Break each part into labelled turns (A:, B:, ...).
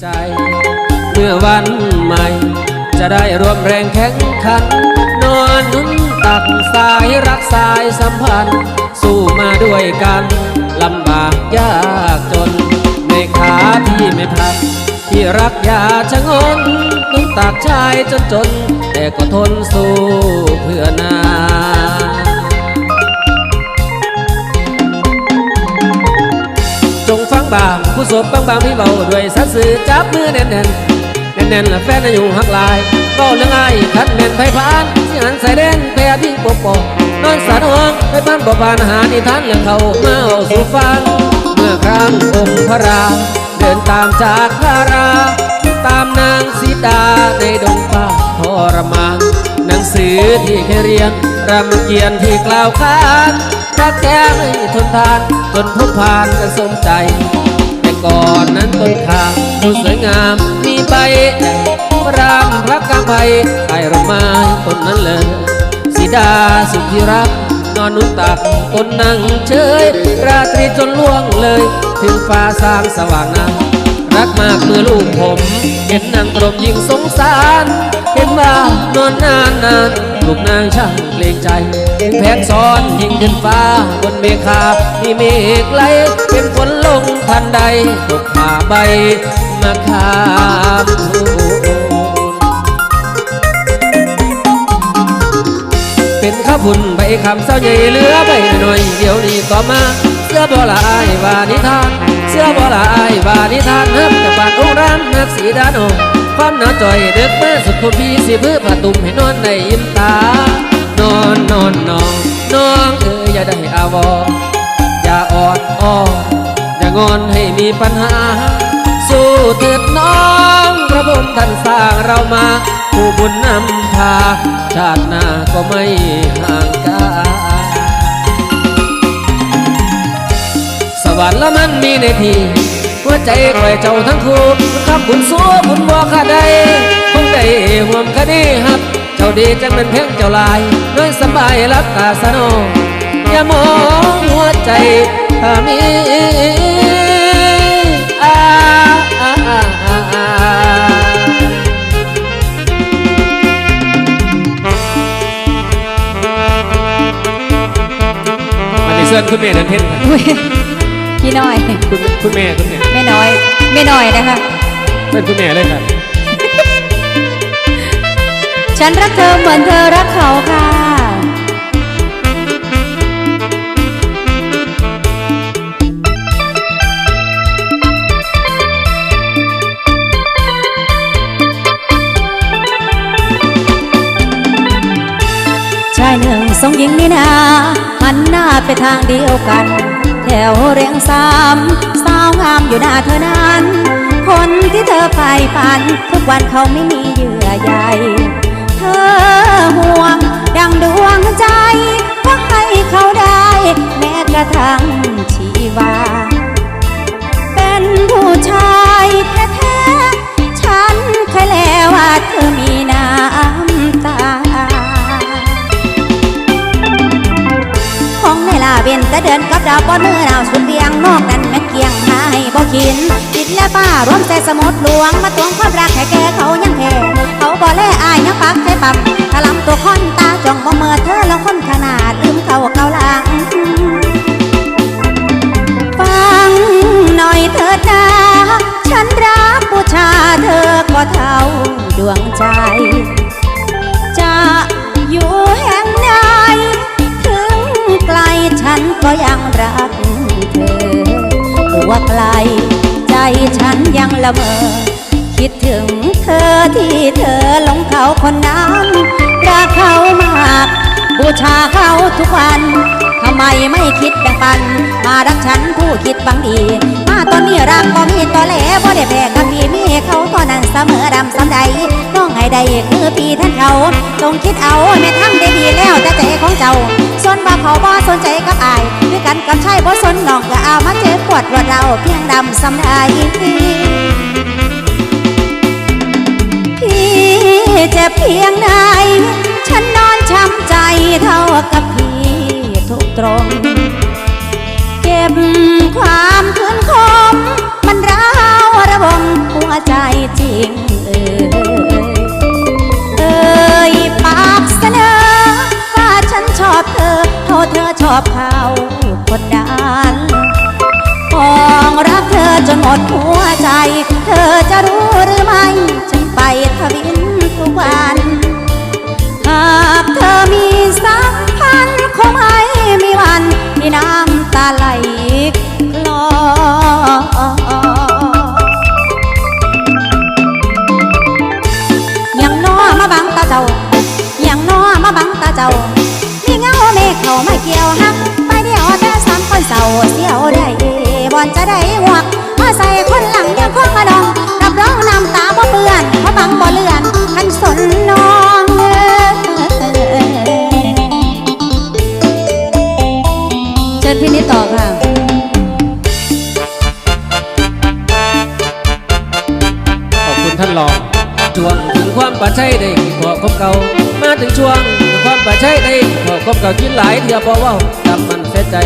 A: ใจเมื่อวันใหม่ จะได้รวมแรงแข่งขัน นอนนุนตักสายรักสายสัมพันธ์ สู้มาด้วยกันลำบากยากจน ในขาพี่ไม่พลัดที่รักอย่าชะงนนุนตักชายจนจน แต่ก็ทนสู้เพื่อนา จงฟังบางผู้ศพบางบางพี่เบาด้วยสัตย์สื่อจับมือแน่นแน่นแน่นแน่นละแฟนน่ะอยู่หักลายเบาเรื่องไอ้ายคันแน่นไพพานสิหันใส่แดนแพ้พี่ปกปกนอนสาดห้องไปบ้านบ่บานหานิทานเรื่องเขามาเอาสู่ฟังเมื่อครั้งองค์พระราเดินตามจากพาราตามนางสีดาในดงป่าทรมานหนังสือที่เคยเรียนรามเกียรติที่กล่าวขาน รักแท้ไม่ทนทานจนพบผ่านกันสมใจ แต่ก่อนนั้นต้นข้างดูสวยงามมีใบใหญ่รามระกำไพใต้ร่มไม้ต้นนั้นเลยสีดาสุดที่รักนอนนุนตักต้นนั่งเฉย ราตรีจนล่วงเลย ถึงฟ้าสางสว่างนั้นรักมากเมื่อลูกผม เห็นนางตรมยิ่งสงสาร เห็นว่านอนนานนานลูกนางช่างเกรงใจ แผนซ้อนยิงขึ้นฟ้าบนเมฆามีเมฆไหลเป็นฝนลงทันใดตกผาใบมาคามเป็นข้าวพุ่นใบคำเศร้าใหญ่เหลือใบหน่อยเดี๋ยวนี้ก็มาเสื้อบ่ละอายวานิทาน เสื้อบ่ละอายวานิทานนับจากบ้านองค์รามนักสีดานองความหนาวจ่อยเด็กแม่สุดคนพี่สิพื้นผาตุ่มให้นอนในยิ้มตา นอนนอนนอนน้องเอ๋ยอย่าได้อาวรอย่าอ่อนอ้อนอย่างอนให้มีปัญหา สู้เถิดน้องพระบุญท่านสร้างเรามา ผู้บุญนำพา ชาติหน้าก็ไม่ห่างกันสวรรค์ละมันมีในทีหัวใจคอยเจ้าทั้งคู่คำบุญสัวบุญบ่ข้าดใดคงได้ห่วมคดีฮับาดีจังเป็นเพียงเจ้าลายน้อยสบายรับตาสนองอย่ามองหัวใจถ้ามีอาอาอาอาอาอันนี้เสื้อคุณแม่นันเทนครับ
B: อุ๊ยพี่น้อย
A: คุณคุณแม่คุณแม่
B: แม่น้อยแม่น้อยนะคะ
A: เพื่อนคุณแม่เลยครับ
B: ฉันรักเธอเหมือนเธอรักเขาค่ะ ชายหนึ่งทรงหญิงนี่นาหันหน้าไปทางเดียวกัน แถวเรียงสามสาวงามอยู่หน้าเธอนั้น คนที่เธอไปฝัน ทุกวันเขาไม่มีเยื่อใย อห่วง ดังดวงใจก็ให้เขาได้ แม้กระทั่งชีวา เป็นผู้ชายแท้ๆ ฉันเคยแล้วว่าเธอมีน้ำตา ของในลาเวนแต่เดินกับดาวบนมือดาวสุดเวียงนอกนั้นแม่เกียงหายบ่ขินติดและป้ารวมใจสมุดหลวงมาตวงความรักให้แกเขายังแท้ บ่แลอายยังปักใจปั๊มถลำตัวคนตาจ้องบ่เมื่อเธอแล้วคนขนาดลืมเขาเกาหลังฟังหน่อยเถิดนะฉันรักบูชาเธอก็เท่าดวงใจ จะอยู่แห่งใดถึงไกลฉันก็ยังรักเธอตัวไกล ใจฉันยังละเมอคิดถึง ธอที่เธอหลงเขาคนนั้นรักเขามาก บูชาเขาทุกวัน ทำไมไม่คิดแบ่งปัน มารักฉันผู้คิดบังดี มาตอนนี้รักก็มีต่อแหลบ่ได้แบกกับพี่มีเขาตอนนั้นเสมอดำสำใดน้องให้ได้คือปีท่านเขาจงคิดเอาแม่ทั้งได้ดีแล้วแต่ใจของเจ้าส่วนบ่าเขาบ่สนใจกับอายด้วยกันกับชายบ่สนน้องก็เอามาเจ็บปวดรวดเราเพียงดำสำใด เจ็บเพียงใดฉันนอนช้ำใจเท่ากับพี่ทุกตรง เก็บความคืนคม มันร้าวระบมหัวใจจริงเอ่ยเอ่ยปากเสนอ ว่าฉันชอบเธอเท่าเธอชอบเขากดดันมองรักเธอจนหมดหัว วินทุกวัน หากเธอมีสักพันคงไม่ ขอคบเก่า
A: มาถึงช่วงความป่าชัยได้ขอคบเก่ากินหลายเถื่อบ่เว้าจำมันเสียใจ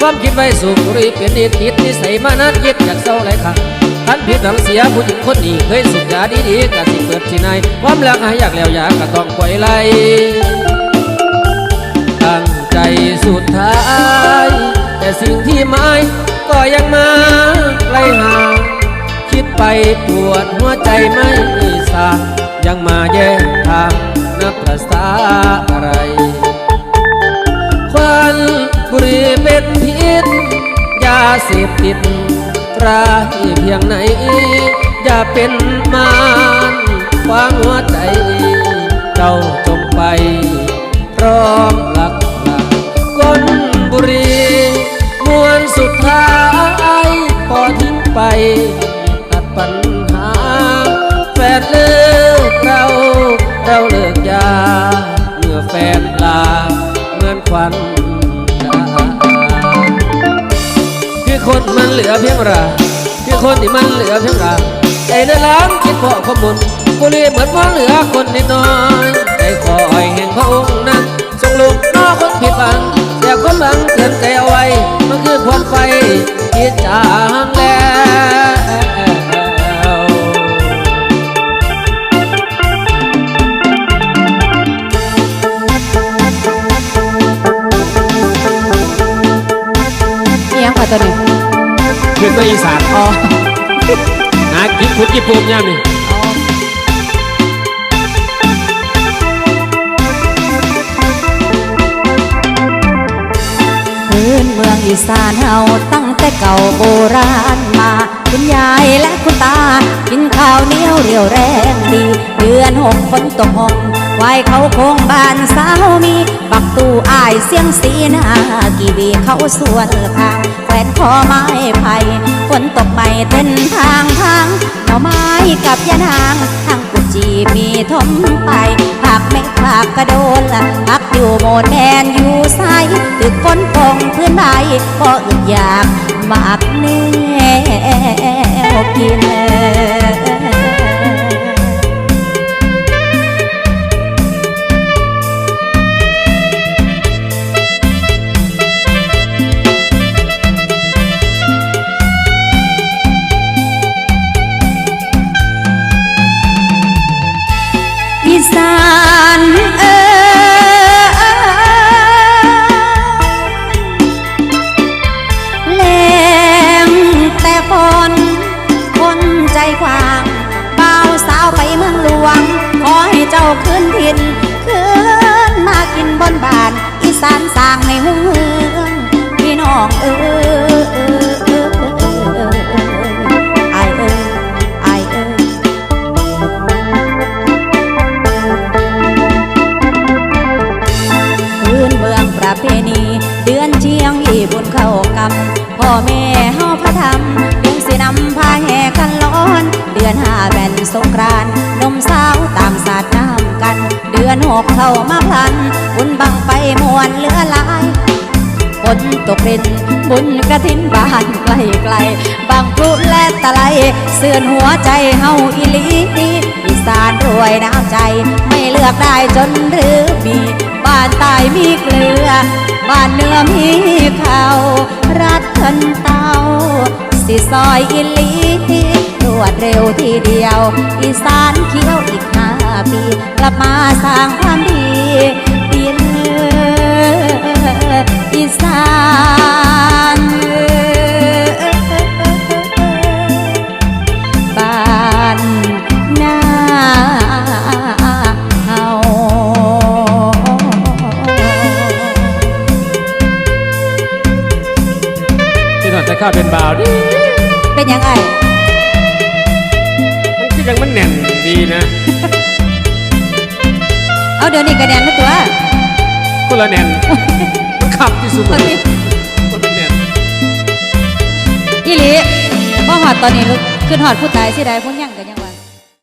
A: ความคิดไว้สูบหรีเปลี่ยนนิดนิดนิสัยมานานคิดอยากเศร้าหลายครั้งท่านผิดหวังเสียผู้หญิงคนนี้เคยสุขยาดีๆกะสิเปิดที่ไหนความรักหายอยากแล้วอยากก็ต้องปล่อยไหลตั้งใจสุดท้าย แต่สิ่งที่หมายก็ยังมาไกลห่างคิดไปปวดหัวใจไม่สาง ยังมาแย่งทางนับประสาอะไร ควันบุรีเป็นพิษยาเสพติดร้ายเพียงไหน อย่าเป็นมารวางหัวใจ เจ้าจงไป พร้อมหลักหลักก้นบุรีมวนสุดท้ายพอทิ้งไป ตัดปัญหาแฟนเลิกเรา เราเลิกยา เมื่อแฟนลา เหมือนควันจางคือคนมันเหลือเพียงราคือคนที่มันเหลือเพียงราใจในล้างคิดพราะขมุนบุรีเหมือนว่าเหลือคนนิดน้อยใจคอยแห่งพระองค์นั้นทรงลูกนอคนผิดหวังเสียความหวังเตือนใจเอาไว้ มันคือควันไฟที่จา หากินคุดญี่ปุ่นย่ามนี่
B: พื้นเมืองอีสานเฮาตั้ง แต่เก่าโบราณมา คุณยายและคุณตา กินข้าวเหนียวเรียวแรงดี เดือนหกฝนตกหงไหวเขาโค้งบ้านสาวมีปักตู้อายเสียงสีหนากีวีเขาสวนทางแขวนคอไม้ไผ่ฝนตกไม่เต้นทางทางหน่อไม้กับยานางทาง จีมีทมไปผักไม่ผักกระโดนละพักอยู่โมนแมนอยู่ไซตึกฝนปงพื้นใบก็อึดอยากมากเนวกินเลย น พ่อแม่เฮาพระธรรมยังสินำพาแห่กันร้อน เดือนห้าแบนสงกรานนมสาวตามสาดน้ำกัน เดือนหกเข้ามาพลัน บุญบังไปมวนเหลือหลายฝนตกรินบุญกระถินบ้านไกลไกลๆบางพลุและตะไลเสื่อนหัวใจเฮาอีลีอีสานรวยน้ำใจ ไม่เลือกได้จนหรือมี บ้านตายมีเกลือ บ้านเนื้อมีข้าวรัดขันเตาสิซอยอิลีรรวดเร็วทีเดียว อีสานเขียวอีกห้าปี กลับมาสร้างความ
A: ดี แต่ข้าวเป็นบ่าวดิ
B: เป็นยังไง
A: มันคือยังมันแน่นดีนะ
B: เอาเดี๋ยวนี้กระแดนนะตัว
A: คนละแน่นมันขับที่สุดเลยมันแน่น
B: อีหลีบ่หอดตอนนี้ลูกขึ้นหอดผู้ตายสิได้พวกยังกันยังวะ